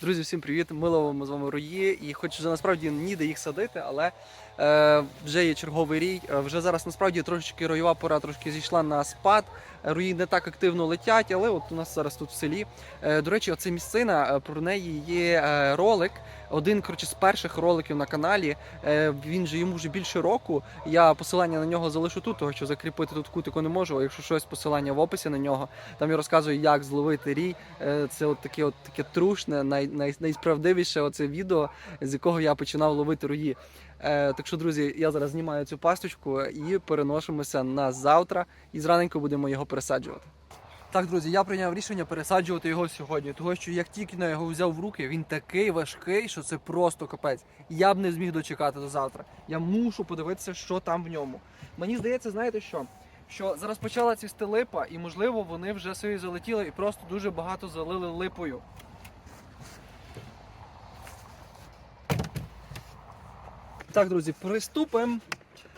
Друзі, всім привіт! Ми ловимо з вами рої. І хоч вже насправді ніде їх садити, але вже є черговий рій. Е, вже зараз насправді трошечки ройова пора трошки зійшла на спад. Е, Рої не так активно летять, але от у нас зараз тут в селі. Е, до речі, оце місцина, е, про неї є е, ролик. Один коротше, з перших роликів на каналі. Е, він же йому вже більше року. Я посилання на нього залишу тут, тому що закріпити тут кутику не можу. Якщо щось посилання в описі на нього, там я розказую, як зловити рій. Е, Це от таке, от таке трушне, най, най, найсправдивіше оце відео, з якого я починав ловити рої. Е, так що, друзі, я зараз знімаю цю пасточку і переносимося на завтра, і зраненько будемо його пересаджувати. Так, друзі, я прийняв рішення пересаджувати його сьогодні, тому що як тільки я його взяв в руки, він такий важкий, що це просто капець. Я б не зміг дочекати до завтра. Я мушу подивитися, що там в ньому. Мені здається, знаєте що? Що зараз почала цвісти липа, і можливо вони вже собі залетіли і просто дуже багато залили липою. Так, друзі, приступимо.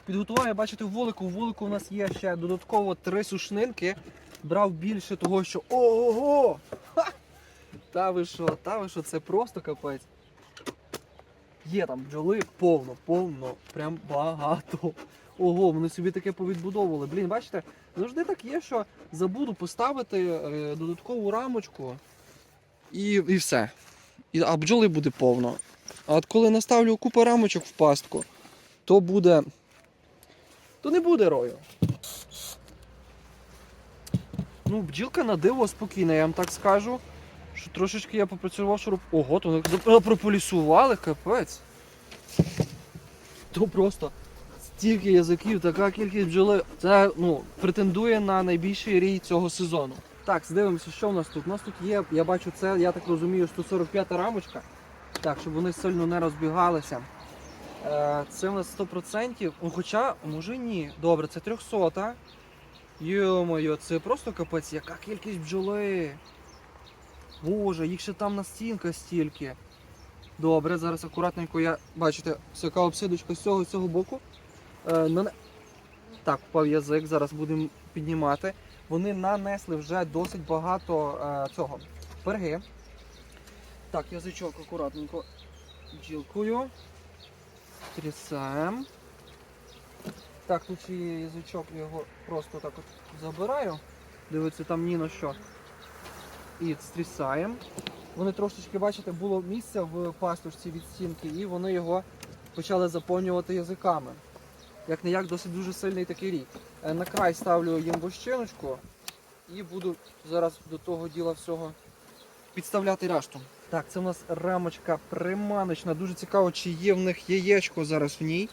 Підготував, я бачите, вулику. Вулику у нас є ще додатково три сушнинки. Брав більше того, що. Ого! Ха! Та ви що, та ви що, це просто капець. Є там бджоли повно, повно, прям багато. Ого, вони собі таке повідбудовували. Блін, бачите, завжди так є, що забуду поставити е, додаткову рамочку і, і все. І, а бджоли буде повно. А от коли наставлю купу рамочок в пастку, то буде. То не буде рою. Ну, бджілка на диво спокійна, я вам так скажу. Що трошечки я попрацював, що роб- Ого, то вони прополісували, капець. То просто стільки язиків, така кількість бджоли. Це ну, претендує на найбільший рій цього сезону. Так, дивимося, що в нас тут. У нас тут є, я бачу, це, я так розумію, 145 рамочка. Так, щоб вони сильно не розбігалися. Е, Це в нас 100%. Ну, хоча, може ні. Добре, це 300. Йо-моє, це просто капець, яка кількість бджоли. Боже, їх ще там на стінках стільки. Добре, зараз акуратненько я, бачите, всяка обсидочка з цього з цього боку. Е, нане- Так, впав язик, зараз будемо піднімати. Вони нанесли вже досить багато е, цього перги. Так, язичок акуратненько бджілкою. Трясаємо. Так, тут є язичок, я його просто так от забираю. Дивіться, там ні на що. І стрісаємо. Вони трошечки, бачите, було місце в пастушці від стінки, і вони його почали заповнювати язиками. Як не як досить дуже сильний такий рік. Е, На край ставлю їм вощиночку і буду зараз до того діла всього підставляти решту. Так, це у нас рамочка приманочна. Дуже цікаво, чи є в них яєчко зараз в ній.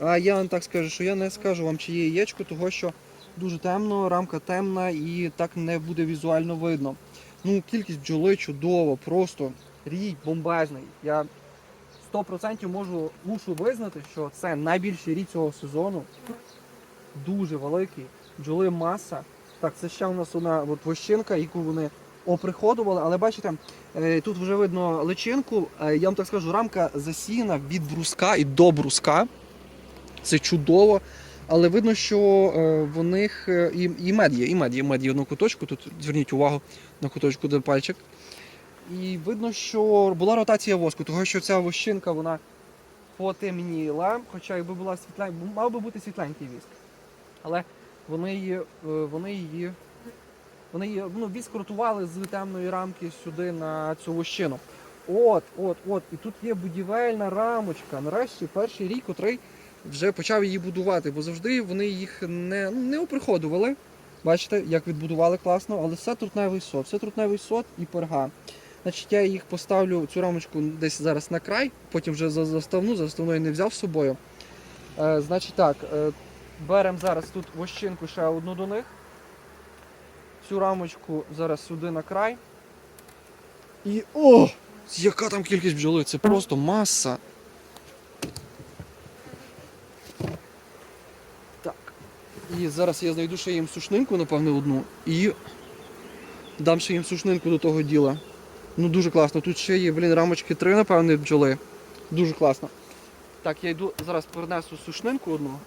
А я вам так скажу, що я не скажу вам, чи є яєчко, того що дуже темно, рамка темна і так не буде візуально видно. Ну, кількість бджоли чудово, просто рій бомбезний. Я 100% можу, мушу визнати, що це найбільший рій цього сезону. Дуже великий. Бджоли маса. Так, це ще у нас одна от вощинка, яку вони оприходували, але бачите, е, тут вже видно личинку. Е, Я вам так скажу, рамка засіяна від бруска і до бруска. Це чудово. Але видно, що е, в них і, і мед є, і мед є, мед є на куточку. Тут зверніть увагу на куточку, де пальчик. І видно, що була ротація воску, тому що ця вощинка вона потемніла, хоча якби була світла, мав би бути світленький віск. Але вони її, вони її, вони її ну, віск ротували з темної рамки сюди на цю вощину. От, от, от. І тут є будівельна рамочка. Нарешті перший рік, котрий вже почав її будувати, бо завжди вони їх не, ну, не оприходували. Бачите, як відбудували класно, але все трутневий сот, все трутневий сот і перга. Значить, я їх поставлю цю рамочку десь зараз на край, потім вже за заставну, заставну я не взяв з собою. Е, значить так, е, беремо зараз тут вощинку ще одну до них. Цю рамочку зараз сюди на край. І о! Яка там кількість бджоли? Це просто маса. Так. І зараз я знайду ще їм сушнинку, напевне, одну. І дам ще їм сушнинку до того діла. Ну дуже класно. Тут ще є, блін, рамочки три, напевне, бджоли. Дуже класно. Так, я йду, зараз принесу сушнинку одну.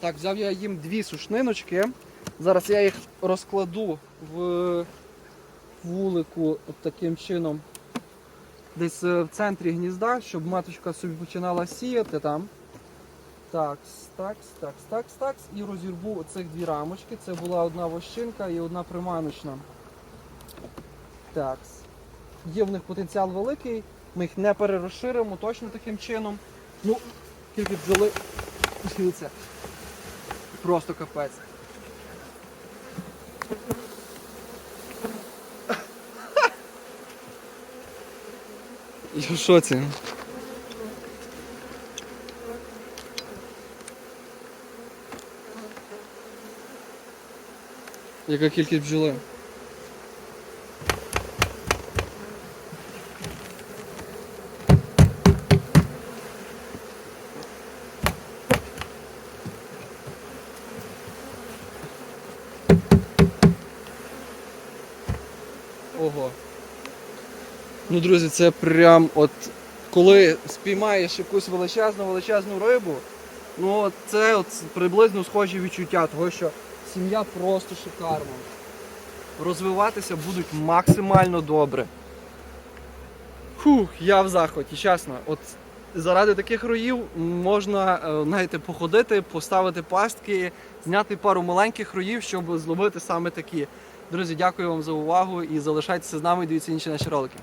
Так, взяв я їм дві сушниночки. Зараз я їх розкладу в вулику от таким чином. Десь е, в центрі гнізда, щоб маточка собі починала сіяти там. Такс, такс, такс, такс, такс. І розірву оцих дві рамочки. Це була одна вощинка і одна приманочна. Такс. Є в них потенціал великий. Ми їх не перерозширимо точно таким чином. Ну, тільки бджоли. Просто капець. І в шоці. Яка кількість бджоли? Ого. Ну, друзі, це прям от коли спіймаєш якусь величезну величезну рибу, ну це от приблизно схожі відчуття, того що сім'я просто шикарна. Розвиватися будуть максимально добре. Фух, я в захваті, чесно. От заради таких роїв можна е, знаєте, походити, поставити пастки, зняти пару маленьких роїв, щоб зловити саме такі. Друзі, дякую вам за увагу і залишайтеся з нами, дивіться інші наші ролики.